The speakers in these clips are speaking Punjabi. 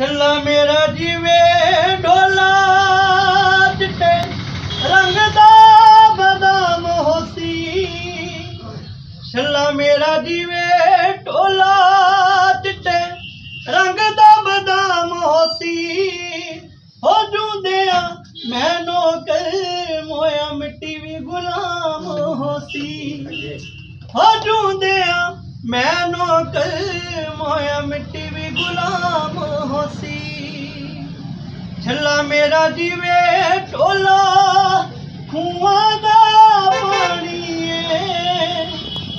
ਛੱਲਾ ਮੇਰਾ ਜੀਵੇ ਢੋਲਾ ਚਿੱਟੇ ਰੰਗ ਦਾ ਬਦਾਮ ਹੋਸੀ। ਛੱਲਾ ਮੇਰਾ ਜਿਵੇਂ ਢੋਲਾ ਚਿੱਟੇ ਰੰਗ ਦਾ ਬਦਾਮ ਹੋਸੀ। ਹੋ ਜੂਦਿਆ ਮੈਨੋ ਕਰ ਮੋਇਆ ਮਿੱਟੀ ਵੀ ਗੁਲਾਮ ਹੋਸੀ। ਹੋ ਜੂਦਿਆ ਮੈਨੋ ਕਰ ਮੋਇਆ ਮਿੱਟੀ ਵੀ ਗੁਲਾਮ ਛੱਲਾ ਮੇਰਾ ਜੀਵੇ ਢੋਲਾ ਖੂਹਾਂ ਦਾ ਪਾਣੀ ਏ।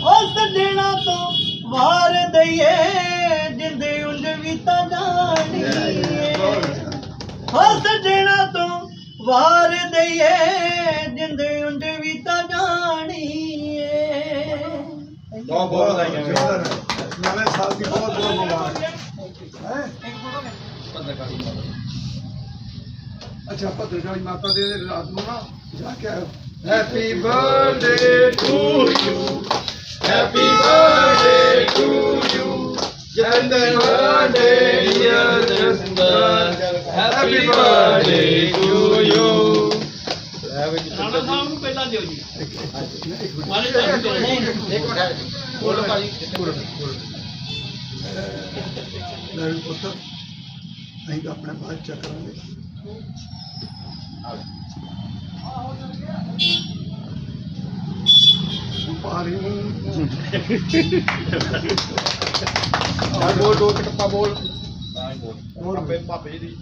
ਉਹ ਸੱਜਣਾ ਤੋਂ ਵਾਰ ਦਈਏ ਜਿੰਦੇ ਉਂਝ ਵੀ ਤਾਂ ਜਾਣੀ ਏ ਹੋ ਸੱਜਣਾ ਤੋਂ ਵਾਰ ਦਈਏ ਜਿੰਦੇ ਉਂਝ ਵੀ ਤਾਂ ਜਾਣੀ ਏ ਬਹੁਤ ਬਹੁਤ ਵਧਾਈਆਂ ਨਵੇਂ ਸਾਲ ਦੀ ਬਹੁਤ ਬਹੁਤ ਮੁਬਾਰਕ। ਹੈ? ਅੱਛਾ ਭਦਰਕਾਲੀ ਮਾਤਾ ਦੇ ਰਾਤ ਨੂੰ ਨਾ ਜਾ ਕੇ ਆਇਓ। Happy birthday to you happy birthday to you ਜੰਦਰ birthday dear ਜਸਟਰ happy birthday to you Rana Sahib ਨੂੰ ਪਹਿਲਾਂ ਦਿਓ ਜੀ। ਇੱਕ ਮਿੰਟ ਮਾਰੇ ਦਿਓ ਜੀ। ਇੱਕ ਮਿੰਟ। ਬੋਲੋ ਭਾਜੀ ਬੋਲੋ ਬੋਲੋ ਲੈ ਪੁੱਤ ਅਸੀਂ ਤਾਂ ਆਪਣੇ ਬਾਅਦ ਚੈੱਕ ਕਰਾਂਗੇ ਪਾਰੀ ਨੂੰ ਬੋਲ ਦੋ ਟੱਪਾ ਬੋਲ ਬੋਲ ਪਾਪੇ ਪਾਪੇ ਦੀ